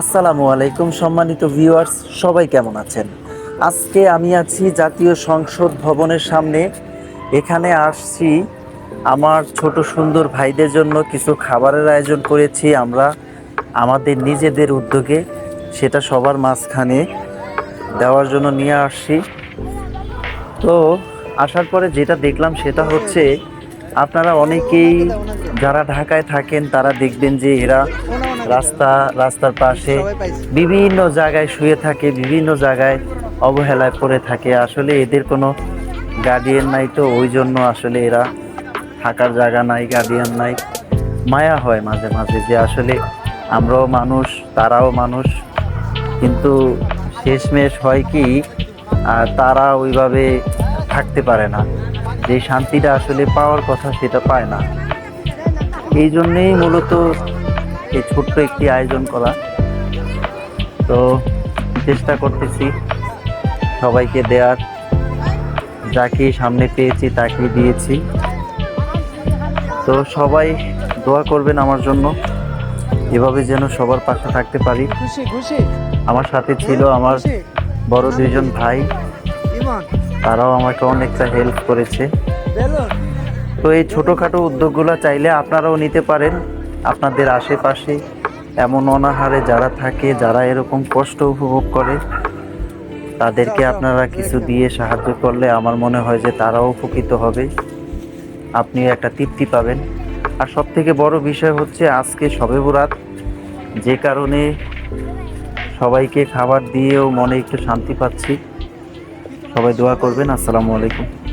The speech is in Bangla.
আসসালামু আলাইকুম সম্মানিত ভিউয়ার্স সবাই কেমন আছেন? আজকে আমি আছি জাতীয় সংসদ ভবনের সামনে। এখানে আসছি আমার ছোট সুন্দর ভাইদের জন্য কিছু খাবারের আয়োজন করেছি আমরা, আমাদের নিজেদের উদ্যোগে। সেটা সবার মাঝখানে দেওয়ার জন্য নিয়ে আসছি। তো আসার পরে যেটা দেখলাম সেটা হচ্ছে, আপনারা অনেকেই যারা ঢাকায় থাকেন তারা দেখবেন যে এরা রাস্তা, রাস্তার পাশে বিভিন্ন জায়গায় শুয়ে থাকে, বিভিন্ন জায়গায় অবহেলায় পড়ে থাকে। আসলে এদের কোনো গার্ডিয়ান নাই তো, ওই জন্য আসলে এরা থাকার জায়গা নাই গার্ডিয়ান নাই। মায়া হয় মাঝে মাঝে যে আসলে আমরাও মানুষ, তারাও মানুষ। কিন্তু শেষমেশ হয় কি তারা ওইভাবে থাকতে পারে না। যে শান্তিটা আসলে পাওয়ার কথা সেটা পায় না। এই জন্যেই মূলত এই ছোট্ট একটি আয়োজন করা। তো চেষ্টা করতেছি সবাইকে দেওয়ার যাকে সামনে পেয়েছি তাকে দিয়েছি। তো সবাই দোয়া করবেন আমার জন্য। এভাবে যেন সবার পাশে থাকতে পারি। আমার সাথে ছিল আমার বড় দুইজন ভাই। তারাও আমাকে অনেকটা হেল্প করেছে। তো এই ছোটোখাটো উদ্যোগগুলো চাইলে আপনারাও নিতে পারেন। আপনাদের আশেপাশে এমন অনাহারে যারা থাকে, যারা এরকম কষ্ট উপভোগ করে, তাদেরকে আপনারা কিছু দিয়ে সাহায্য করলে আমার মনে হয় যে তারাও উপকৃত হবে। আপনি একটা তৃপ্তি পাবেন। আর সব থেকে বড় বিষয় হচ্ছে, আজকে সবে বরাত। যে কারণে সবাইকে খাবার দিয়েও মনে একটু শান্তি পাচ্ছি। সবাই দোয়া করবেন। আসসালামু আলাইকুম।